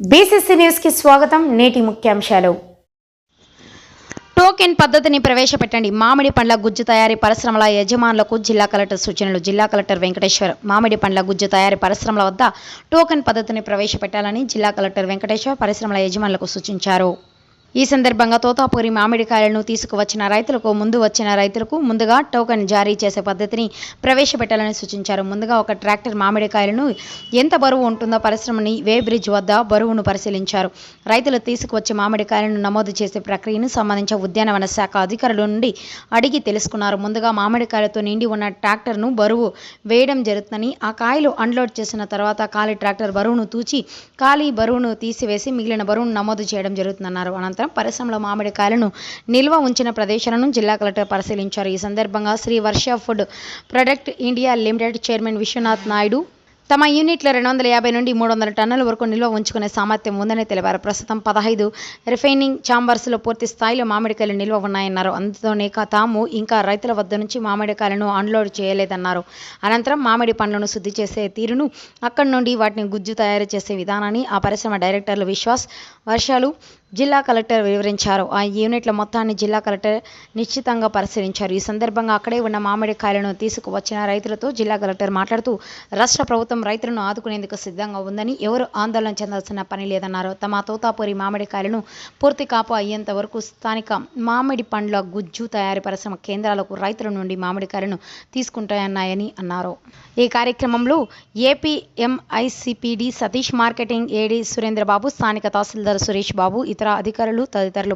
BCC న్యూస్కి స్వాగతం నేటి ముఖ్యాంశాలు. టోకెన్ పద్ధతిని ప్రవేశపెట్టండి. మామిడి పండ్ల గుజ్జు తయారీ పరిశ్రమల యజమానులకు జిల్లా కలెక్టర్ సూచనలు. జిల్లా కలెక్టర్ వెంకటేశ్వర్ మామిడి పండ్ల గుజ్జు తయారీ పరిశ్రమల వద్ద టోకెన్ పద్ధతిని ప్రవేశపెట్టాలని జిల్లా కలెక్టర్ వెంకటేశ్వర్ పరిశ్రమల యజమానులకు సూచించారు. ఈ సందర్భంగా తోతాపూరి మామిడికాయలను తీసుకువచ్చిన రైతులకు ముందు వచ్చిన రైతులకు ముందుగా టోకెన్ జారీ చేసే పద్ధతిని ప్రవేశపెట్టాలని సూచించారు. ముందుగా ఒక ట్రాక్టర్ మామిడికాయలను ఎంత బరువు ఉంటుందో పరిశ్రమని వే బ్రిడ్జ్ వద్ద బరువును పరిశీలించారు. రైతులు తీసుకువచ్చే మామిడికాయలను నమోదు చేసే ప్రక్రియను సంబంధించిన ఉద్యానవన శాఖ అధికారుల నుండి అడిగి తెలుసుకున్నారు. ముందుగా మామిడికాయలతో నిండి ఉన్న ట్రాక్టర్ను బరువు వేయడం జరుగుతుందని ఆ కాయలు అన్లోడ్ చేసిన తర్వాత ఖాళీ ట్రాక్టర్ బరువును తూచి ఖాళీ బరువును తీసివేసి మిగిలిన బరువును నమోదు చేయడం జరుగుతుందన్నారు. అనంతరం పరిశ్రమలో మామిడికాయలను నిల్వ ఉంచిన ప్రదేశాలను జిల్లా కలెక్టర్ పరిశీలించారు. ఈ సందర్భంగా Shri Varsha food product India limited chairman Vishwanath Naidu తమ యూనిట్లో రెండు వందల యాభై నుండి మూడు వందల టన్నుల వరకు నిల్వ ఉంచుకునే సామర్థ్యం ఉందని తెలిపారు. ప్రస్తుతం పదహైదు రిఫైనింగ్ ఛాంబర్స్లో పూర్తి స్థాయిలో మామిడికాయలు నిల్వ ఉన్నాయన్నారు. అందుతోనే కా- తాము ఇంకా రైతుల వద్ద నుంచి మామిడికాయలను అన్లోడ్ చేయలేదన్నారు. అనంతరం మామిడి పండ్లను శుద్ధి చేసే తీరును అక్కడి నుండి వాటిని గుజ్జు తయారు చేసే విధానాన్ని ఆ పరిశ్రమ డైరెక్టర్లు విశ్వాస్ వర్షాలు జిల్లా కలెక్టర్ వివరించారు. ఆ యూనిట్ల మొత్తాన్ని జిల్లా కలెక్టర్ నిశ్చితంగా పరిశీలించారు. ఈ సందర్భంగా అక్కడే ఉన్న మామిడికాయలను తీసుకువచ్చిన రైతులతో జిల్లా కలెక్టర్ మాట్లాడుతూ రాష్ట్ర ప్రభుత్వం రైతులను ఆదుకునేందుకు సిద్ధంగా ఉందని ఎవరు ఆందోళన చెందాల్సిన పని లేదన్నారు. తమ తోతాపూరి మామిడికాయలను పూర్తి కాపు అయ్యేంత వరకు స్థానిక మామిడి పండ్ల గుజ్జు తయారీ పరిశ్రమ కేంద్రాలకు రైతుల నుండి మామిడికాయలను తీసుకుంటాయన్నాయని అన్నారు. ఈ కార్యక్రమంలో ఏపీఎంఐసిపిడి సతీష్ మార్కెటింగ్ ఏడి సురేంద్రబాబు స్థానిక తహసీల్దార్ సురేష్ బాబు ఇతర అధికారులు తదితరులు